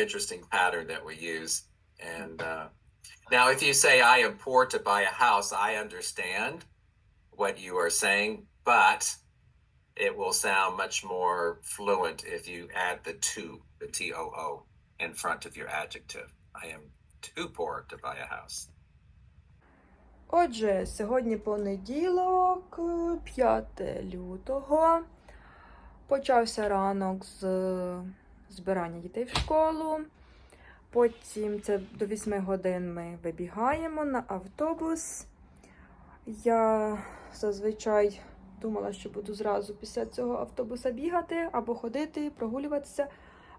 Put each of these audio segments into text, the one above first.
interesting pattern that we use. And uh, now, if you say, I am poor to buy a house, I understand what you are saying, but it will sound much more fluent if you add the to, the T O O, in front of your adjective. I am too poor to buy a house. Отже, сьогодні понеділок, 5 лютого. Почався ранок з збирання дітей в школу. Потім це до 8 годин ми вибігаємо на автобус. Я зазвичай думала, що буду зразу після цього автобуса бігати або ходити, прогулюватися.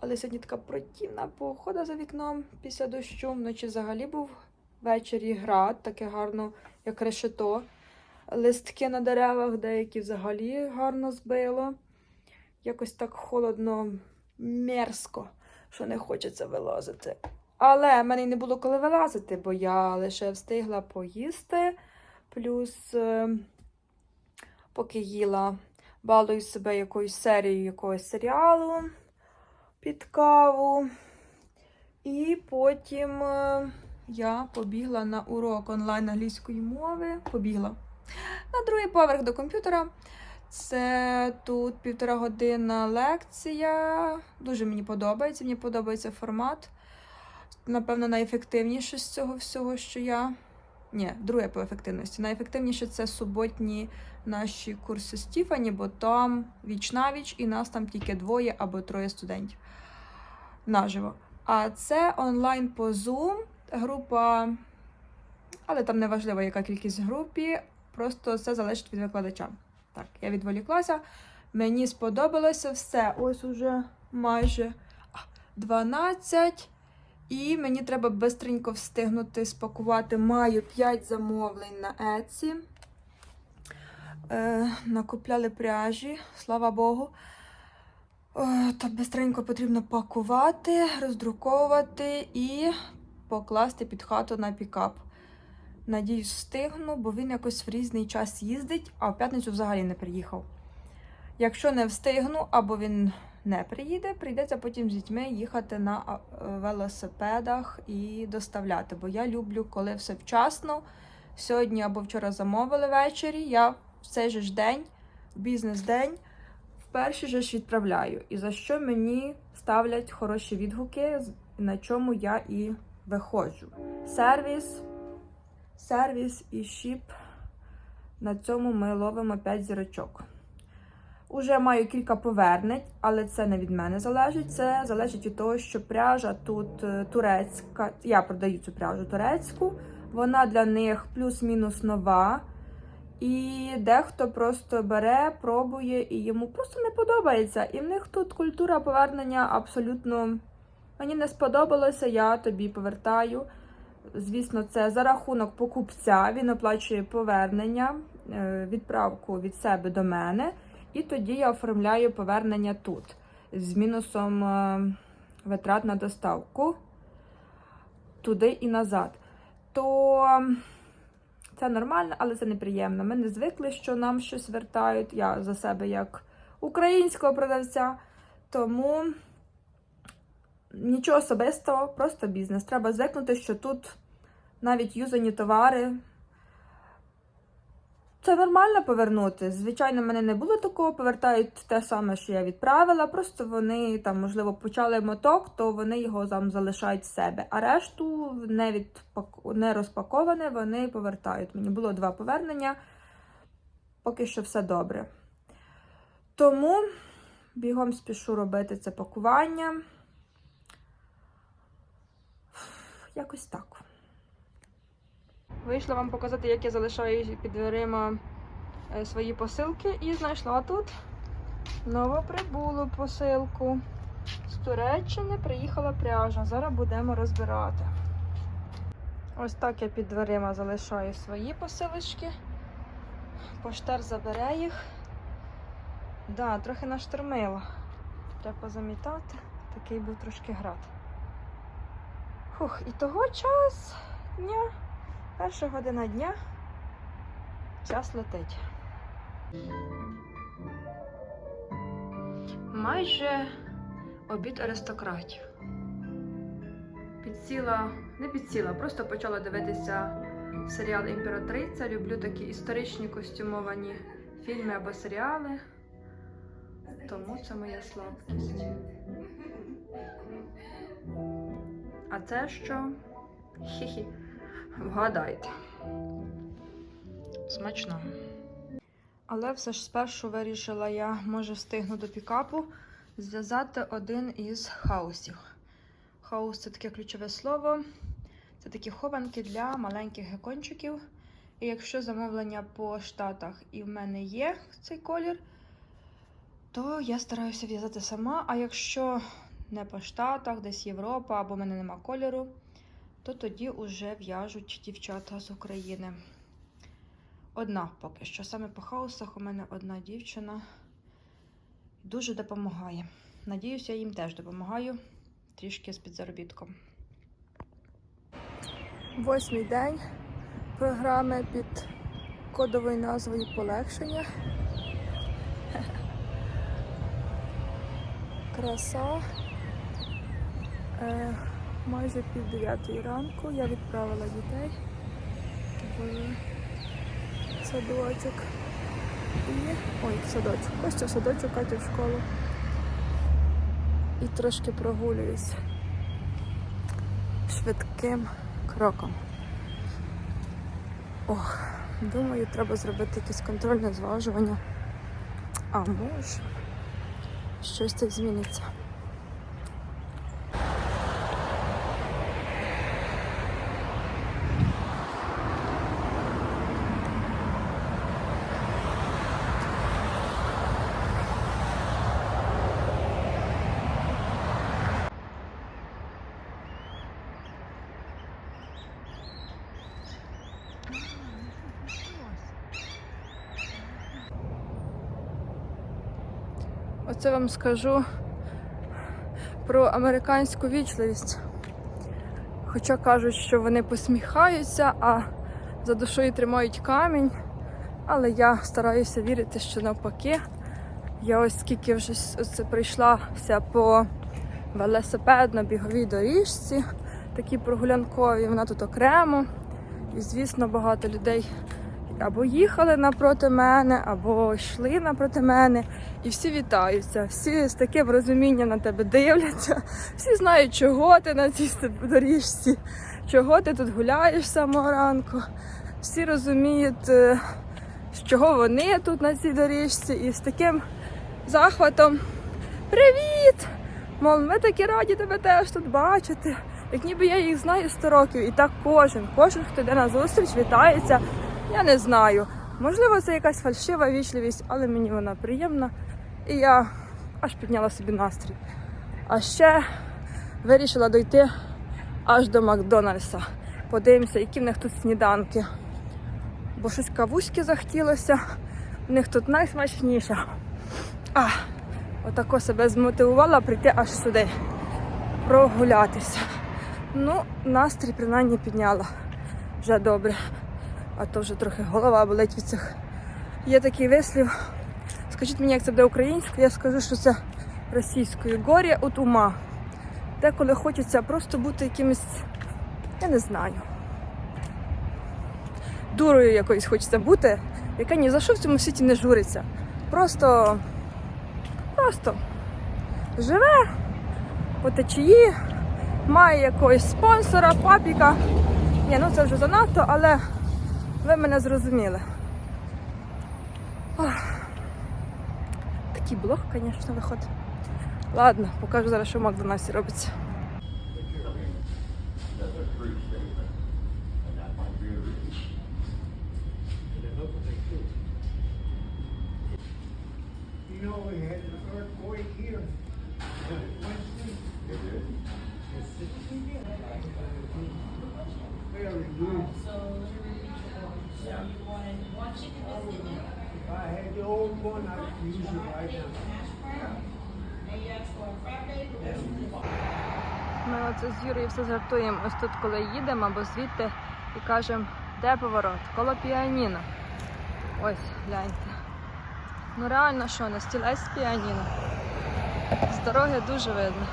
Але сьогодні така противна погода за вікном після дощу. Вночі взагалі був ввечері град, таке гарно, як решето. Листки на деревах деякі взагалі гарно збило. Якось так холодно, мерзко, що не хочеться вилазити. Але в мене й не було коли вилазити, бо я лише встигла поїсти. Плюс, е, поки їла, балую себе якоюсь серією якогось серіалу під каву. І потім е, я побігла на урок онлайн англійської мови. Побігла на другий поверх до комп'ютера. Це тут півтора година лекція. Дуже мені подобається. Мені подобається формат. Напевно, найефективніше з цього всього, що я. Ні, друге по ефективності. Найефективніше це суботні наші курси Стіфані, бо там віч навіч, і нас там тільки двоє або троє студентів наживо. А це онлайн по Zoom, група, але там не важливо, яка кількість в групі, просто все залежить від викладача. Так, я відволіклася. Мені сподобалося все. Ось уже майже 12. І мені треба бистренько встигнути спакувати. Маю 5 замовлень на Etsy. Е, накупляли пряжі, слава Богу. Е, Та бистренько потрібно пакувати, роздруковувати і покласти під хату на пікап. Надіюсь, встигну, бо він якось в різний час їздить, а в п'ятницю взагалі не приїхав. Якщо не встигну, або він не приїде, прийдеться потім з дітьми їхати на велосипедах і доставляти. Бо я люблю, коли все вчасно. Сьогодні або вчора замовили ввечері. Я в цей же ж день, в бізнес-день, в перший же ж відправляю. І за що мені ставлять хороші відгуки, на чому я і виходжу. Сервіс, сервіс і шіп. На цьому ми ловимо 5 зірочок. Уже маю кілька повернень, але це не від мене залежить. Це залежить від того, що пряжа тут е, турецька. Я продаю цю пряжу турецьку. Вона для них плюс-мінус нова. І дехто просто бере, пробує, і йому просто не подобається. І в них тут культура повернення абсолютно мені не сподобалося, я тобі повертаю. Звісно, це за рахунок покупця. Він оплачує повернення, е, відправку від себе до мене. І тоді я оформляю повернення тут з мінусом е, витрат на доставку туди і назад. То це нормально, але це неприємно. Ми не звикли, що нам щось вертають. Я за себе як українського продавця. Тому нічого особистого, просто бізнес. Треба звикнути, що тут навіть юзані товари. Це нормально повернути. Звичайно, в мене не було такого. Повертають те саме, що я відправила. Просто вони там, можливо, почали моток, то вони його там залишають в себе. А решту не відпак... не розпаковане, вони повертають. Мені було два повернення. Поки що все добре. Тому бігом спішу робити це пакування. Якось так. Вийшла вам показати, як я залишаю під дверима е, свої посилки і знайшла тут новоприбулу посилку. З Туреччини приїхала пряжа. Зараз будемо розбирати. Ось так я під дверима залишаю свої посилочки. Поштар забере їх. Да, трохи наштормила. Треба замітати. Такий був трошки град. Фух, і того час дня. Перша година дня. Час летить. Майже обід аристократів. підсіла, не підсіла, просто почала дивитися серіал Імператриця. Люблю такі історичні костюмовані фільми або серіали. Тому це моя слабкість. А це що? Хі-хі. Вгадайте. Смачно. Але все ж спершу вирішила я, може, встигну до пікапу, зв'язати один із хаусів. Хаус це таке ключове слово. Це такі хованки для маленьких гекончиків. І якщо замовлення по штатах і в мене є цей колір, то я стараюся в'язати сама. А якщо не по штатах, десь Європа або в мене нема кольору, то тоді вже в'яжуть дівчата з України. Одна поки що. Саме по хаосах у мене одна дівчина дуже допомагає. Надіюся, я їм теж допомагаю трішки з підзаробітком. Восьмий день програми під кодовою назвою полегшення. Краса. Е, майже пів дев'ятої ранку я відправила дітей в садочок. І... Ой, в садочок. Костя в садочок, Катя в школу. І трошки прогулююсь швидким кроком. Ох, думаю, треба зробити якесь контрольне зважування. А може, щось так зміниться. Оце вам скажу про американську вічливість. Хоча кажуть, що вони посміхаються, а за душою тримають камінь. Але я стараюся вірити, що навпаки. Я ось скільки вже оце прийшлася по велосипедно-біговій доріжці, такі прогулянкові, вона тут окремо. І, звісно, багато людей або їхали напроти мене, або йшли напроти мене. І всі вітаються, всі з таким розумінням на тебе дивляться, всі знають, чого ти на цій доріжці, чого ти тут гуляєш з самого ранку. Всі розуміють, е, з чого вони тут на цій доріжці, і з таким захватом Привіт! Мол, ми такі раді тебе теж тут бачити. Як ніби я їх знаю 100 років. І так кожен, кожен, хто йде на зустріч, вітається. Я не знаю. Можливо, це якась фальшива вічливість, але мені вона приємна. І я аж підняла собі настрій. А ще вирішила дойти аж до Макдональдса. Подивимося, які в них тут сніданки. Бо щось кавуськи захотілося. У них тут найсмачніше. А, отако себе змотивувала прийти аж сюди, прогулятися. Ну, настрій принаймні підняла. Вже добре. А то вже трохи голова болить від цих. Є такий вислів. Скажіть мені, як це буде українською, я скажу, що це російською. Горі от ума. Деколи хочеться просто бути якимось, я не знаю. Дурою якоюсь хочеться бути, яка ні за що в цьому світі не журиться. Просто, просто живе по течії, має якогось спонсора, папіка. Ні, ну це вже занадто, але ви мене зрозуміли. Ох. Такий блог, звісно, виходить. Ладно, покажу зараз, що в Макдональдсі робиться. You Ми оце з Юрою все жартуємо. Ось тут, коли їдемо або звідти і кажемо, де поворот? Коло піаніно. Ось, гляньте. Ну реально що, на стілець з піаніно. З дороги дуже видно.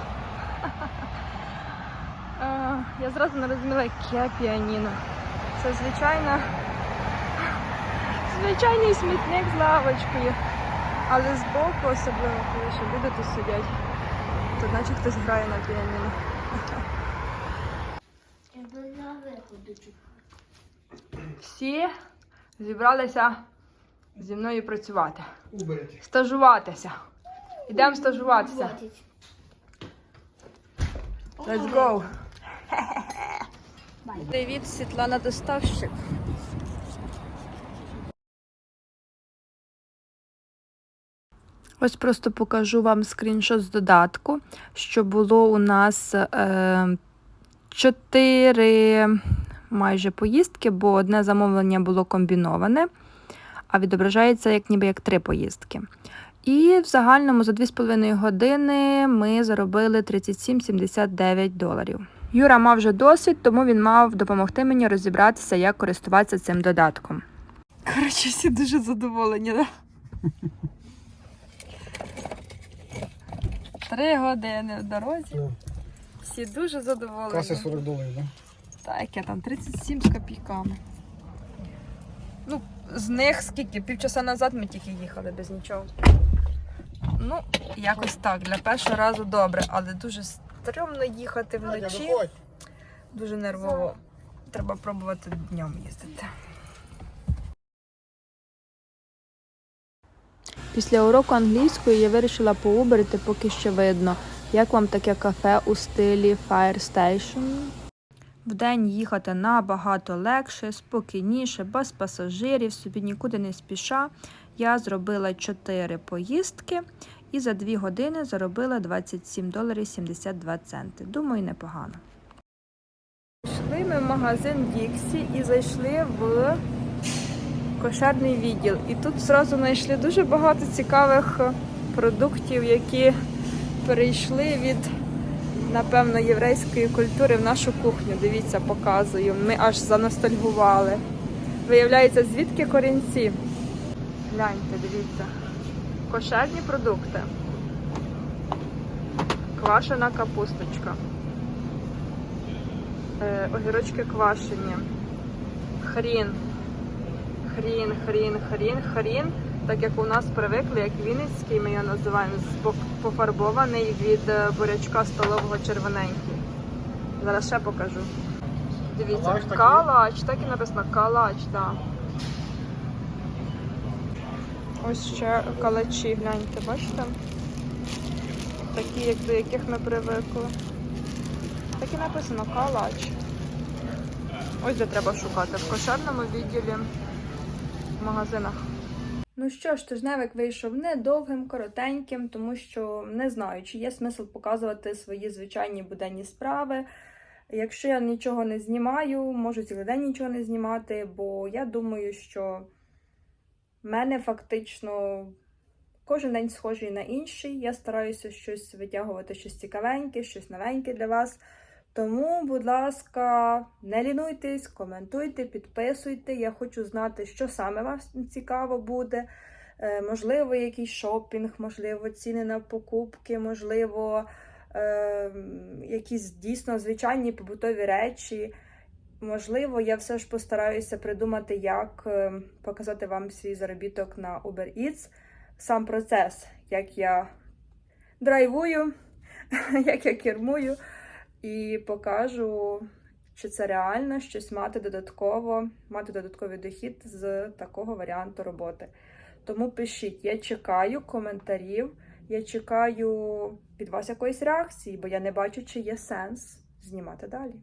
Я зразу не розуміла, яке піаніно. Це звичайна, звичайний смітник з лавочкою. Але збоку, особливо, коли ще люди тут сидять, то наче хтось грає на піаніно. Всі зібралися зі мною працювати, стажуватися. Ідемо стажуватися. Let's go! Привіт, Світлана Доставщик. Ось просто покажу вам скріншот з додатку, що було у нас е, чотири майже поїздки, бо одне замовлення було комбіноване, а відображається як ніби як три поїздки. І в загальному за 2,5 години ми заробили 37,79 доларів. Юра мав вже досвід, тому він мав допомогти мені розібратися, як користуватися цим додатком. Коротше, всі дуже задоволені, так? Три години в дорозі. Ну. Всі дуже задоволені. Каса 40 доларів, да? Так, яке там 37 з копійками. Ну, з них скільки? Півчаса назад ми тільки їхали без нічого. Ну, якось так. Для першого разу добре, але дуже стрьомно їхати вночі. Дуже нервово. Треба пробувати днем їздити. Після уроку англійської я вирішила поуберити, поки що видно, як вам таке кафе у стилі Fire Station. Вдень їхати набагато легше, спокійніше, без пасажирів, собі нікуди не спіша. Я зробила 4 поїздки і за 2 години заробила 27 доларів 72 центи. Думаю, непогано. Йшли ми в магазин Діксі і зайшли в кошерний відділ. І тут зразу знайшли дуже багато цікавих е, продуктів, які перейшли від напевно, єврейської культури в нашу кухню. Дивіться, показую. Ми аж заностальгували. Виявляється, звідки корінці? Гляньте, дивіться. Кошерні продукти. Квашена капусточка. Е, огірочки квашені. Хрін. Хрін, хрін, хрін, хрін. Так як у нас привикли, як Вінницький, ми його називаємо, пофарбований від е, бурячка столового червоненький. Зараз ще покажу. Дивіться, Калач калач, так і написано калач, так. Ось ще калачі, гляньте, бачите? Такі, як до яких ми привикли. Так і написано калач. Ось де треба шукати. В кошерному відділі магазинах. Ну що ж, тижневик вийшов недовгим, коротеньким, тому що не знаю, чи є смисл показувати свої звичайні буденні справи. Якщо я нічого не знімаю, можу цілий день нічого не знімати, бо я думаю, що в мене фактично кожен день схожий на інший. Я стараюся щось витягувати, щось цікавеньке, щось новеньке для вас. Тому, будь ласка, не лінуйтесь, коментуйте, підписуйте. Я хочу знати, що саме вам цікаво буде. Е, можливо, якийсь шопінг, можливо, ціни на покупки, можливо, е, якісь дійсно звичайні побутові речі. Можливо, я все ж постараюся придумати, як е, показати вам свій заробіток на Uber Eats. Сам процес, як я драйвую, як я кермую і покажу, чи це реально щось мати додатково, мати додатковий дохід з такого варіанту роботи. Тому пишіть, я чекаю коментарів, я чекаю від вас якоїсь реакції, бо я не бачу, чи є сенс знімати далі.